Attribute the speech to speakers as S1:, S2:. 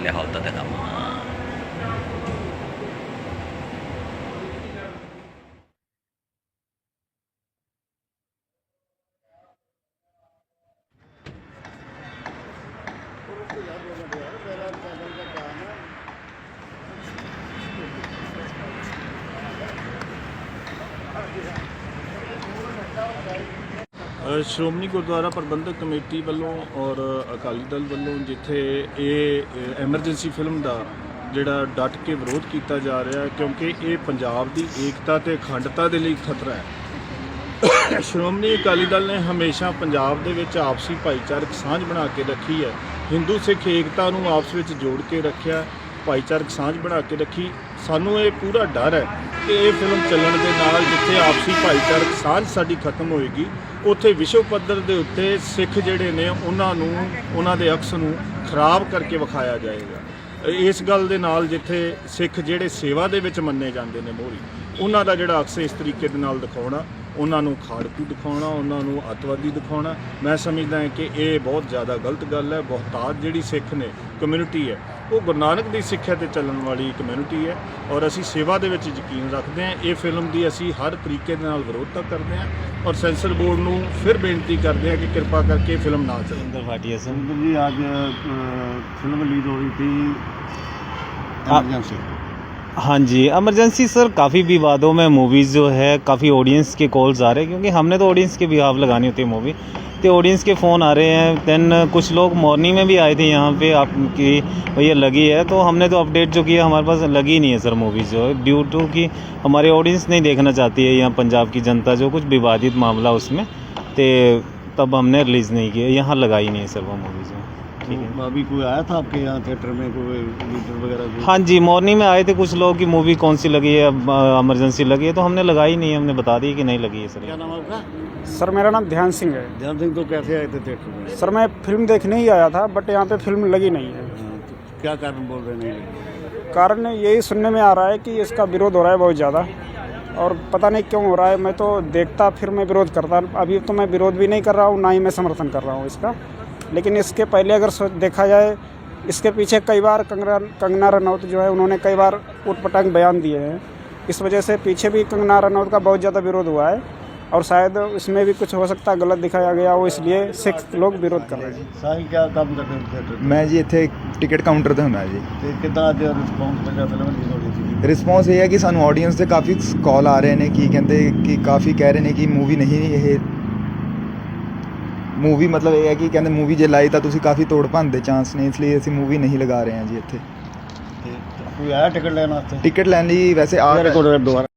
S1: katanya halte Tetama. Thank
S2: you. Shiromani Gurdwara Parbandhak committee ਵੱਲੋਂ ਔਰ ਅਕਾਲੀ ਦਲ ਵੱਲੋਂ ਜਿੱਥੇ ਇਹ ਐਮਰਜੈਂਸੀ ਫਿਲਮ ਦਾ ਜਿਹੜਾ ਡਟ ਕੇ ਵਿਰੋਧ ਕੀਤਾ ਜਾ ਰਿਹਾ ਹੈ, ਕਿਉਂਕਿ ਇਹ ਪੰਜਾਬ ਦੀ ਏਕਤਾ ਤੇ ਅਖੰਡਤਾ ਦੇ ਲਈ ਖਤਰਾ ਹੈ। ਸ਼੍ਰੋਮਣੀ ਅਕਾਲੀ ਦਲ ਨੇ ਹਮੇਸ਼ਾ ਪੰਜਾਬ ਦੇ ਵਿੱਚ ਆਪਸੀ ਭਾਈਚਾਰਕ ਸਾਂਝ ਬਣਾ ਕੇ ਰੱਖੀ ਹੈ। ਹਿੰਦੂ ਸਿੱਖ ਏਕਤਾ ਨੂੰ ਆਪਸ ਵਿੱਚ ਜੋੜ ਕੇ ਰੱਖਿਆ। ਭਾਈਚਾਰਕ ਸਾਂਝ ਬਣਾ ਕੇ ਰੱਖੀ। ਸਾਨੂੰ ਇਹ ਪੂਰਾ ਡਰ ਹੈ ਕਿ ਇਹ ਫਿਲਮ ਚੱਲਣ ਦੇ ਨਾਲ ਜਿੱਥੇ ਆਪਸੀ ਭਾਈਚਾਰਕ ਸਾਂਝ ਸਾਡੀ ਖਤਮ ਹੋਏਗੀ, ਉੱਥੇ ਵਿਸ਼ਵ ਪੱਧਰ ਦੇ ਉੱਤੇ ਸਿੱਖ ਜਿਹੜੇ ਨੇ, ਉਹਨਾਂ ਨੂੰ, ਉਹਨਾਂ ਦੇ ਅਕਸ ਨੂੰ ਖਰਾਬ ਕਰਕੇ ਵਿਖਾਇਆ ਜਾਏਗਾ। ਇਸ ਗੱਲ ਦੇ ਨਾਲ ਜਿੱਥੇ ਸਿੱਖ ਜਿਹੜੇ ਸੇਵਾ ਦੇ ਵਿੱਚ ਮੰਨੇ ਜਾਂਦੇ ਨੇ ਮੋਹਰੀ, ਉਹਨਾਂ ਦਾ ਜਿਹੜਾ ਅਕਸ ਇਸ ਤਰੀਕੇ ਦੇ ਨਾਲ ਦਿਖਾਉਣਾ, ਉਹਨਾਂ ਨੂੰ ਖਾੜਕੂ ਦਿਖਾਉਣਾ, ਉਹਨਾਂ ਨੂੰ ਅੱਤਵਾਦੀ ਦਿਖਾਉਣਾ, ਮੈਂ ਸਮਝਦਾ ਹਾਂ ਕਿ ਇਹ ਬਹੁਤ ਜ਼ਿਆਦਾ ਗਲਤ ਗੱਲ ਹੈ ਬਹੁਤਾਤ ਜਿਹੜੀ ਸਿੱਖ ਨੇ ਕਮਿਊਨਿਟੀ ਹੈ ਉਹ ਗੁਰੂ ਨਾਨਕ ਦੀ ਸਿੱਖਿਆ ਤੇ ਚੱਲਣ ਵਾਲੀ ਕਮਿਊਨਿਟੀ ਹੈ ਔਰ ਅਸੀਂ ਸੇਵਾ ਦੇ ਵਿੱਚ ਯਕੀਨ ਰੱਖਦੇ ਹਾਂ ਇਹ ਫਿਲਮ ਦੀ ਅਸੀਂ ਹਰ ਤਰੀਕੇ ਦੇ ਨਾਲ ਵਿਰੋਧਤਾ ਕਰਦੇ ਹਾਂ ਔਰ ਸੈਂਸਰ ਬੋਰਡ ਨੂੰ ਫਿਰ ਬੇਨਤੀ ਕਰਦੇ ਹਾਂ ਕਿ ਕਿਰਪਾ ਕਰਕੇ ਇਹ ਫਿਲਮ ਨਾ ਚੱਲੇ
S3: सुंदर भाटिया से
S4: सुंदर जी आज अ, फिल्म रिलीज हो रही थी
S3: हाँ।
S4: एमरजेंसी
S3: हाँ जी इमरजेंसी सर काफ़ी विवादों में मूवीज़ जो है काफ़ी ऑडियंस के कॉल्स आ रहे हैं क्योंकि हमने तो ऑडियंस के बिहाव लगानी होती है मूवी तो ऑडियंस के फ़ोन आ रहे हैं दैन कुछ लोग मॉर्निंग में भी आए थे यहाँ पे आपकी भैया लगी है तो हमने तो अपडेट जो किया, हमारे पास लगी नहीं है सर मूवीज़ जो है ड्यू टू कि हमारे ऑडियंस नहीं देखना चाहती है यहाँ पंजाब की जनता जो कुछ विवादित मामला उसमें तो तब हमने रिलीज़ नहीं किया, यहाँ लगाई नहीं है सर वो मूवीज़
S4: तो अभी कोई आया था आपके यहाँ थिएटर में कोई लीडर वगैरह
S3: हाँ जी मॉर्निंग में आए थे कुछ लोग कि मूवी कौन सी लगी है इमरजेंसी लगी है तो हमने लगाई नहीं हमने बता दी कि नहीं लगी है सर।
S4: क्या नाम आपका?
S5: सर मेरा नाम ध्यान सिंह है।
S4: ध्यान सिंह तो कैसे आए थे थिएटर में?
S5: सर मैं फ़िल्म देखने ही आया था बट यहाँ पे फ़िल्म लगी नहीं है।
S4: हाँ, तो क्या कारण बोल रहे हैं नहीं
S5: कारण यही सुनने में आ रहा है कि इसका विरोध हो रहा है बहुत ज़्यादा और पता नहीं क्यों हो रहा है मैं तो देखता फिर मैं विरोध करता अभी तो मैं विरोध भी नहीं कर रहा हूँ ना ही मैं समर्थन कर रहा हूँ इसका। लेकिन इसके पहले अगर देखा जाए इसके पीछे कई बार कंगना कंगना रनौत जो है उन्होंने कई बार उटपटांग बयान दिए हैं। इस वजह से पीछे भी कंगना रनौत का बहुत ज़्यादा विरोध हुआ है और शायद इसमें भी कुछ हो सकता गलत दिखाया गया वो इसलिए सिख लोग विरोध कर रहे हैं।
S4: क्या काम मैं?
S6: जी इतने टिकट काउंटर ਤੇ
S4: मैं जी। कितना रिस्पॉन्स ये है?
S6: कि सू ऑडियंस से काफ़ी कॉल आ रहे हैं कि कहते कि काफ़ी कह रहे हैं कि मूवी नहीं है ਮੂਵੀ ਮਤਲਬ ਇਹ ਹੈ ਕਿ ਕਹਿੰਦੇ ਮੂਵੀ ਜੇ ਲਾਈ ਤਾਂ ਤੁਸੀਂ ਕਾਫੀ ਤੋੜ ਭੰਨ ਦੇ ਚਾਂਸ ਨੇ ਇਸ ਲਈ ਅਸੀਂ ਮੂਵੀ ਨਹੀਂ ਲਗਾ ਰਹੇ ਹਾਂ ਜੀ ਇੱਥੇ।
S4: ਕੋਈ ਆਇਆ ਟਿਕਟ ਲੈਣ ਵਾਸਤੇ?
S6: ਟਿਕਟ ਲੈਣ ਲਈ ਵੈਸੇ ਆ
S4: ਰਿਕਾਰਡ ਦੁਬਾਰਾ।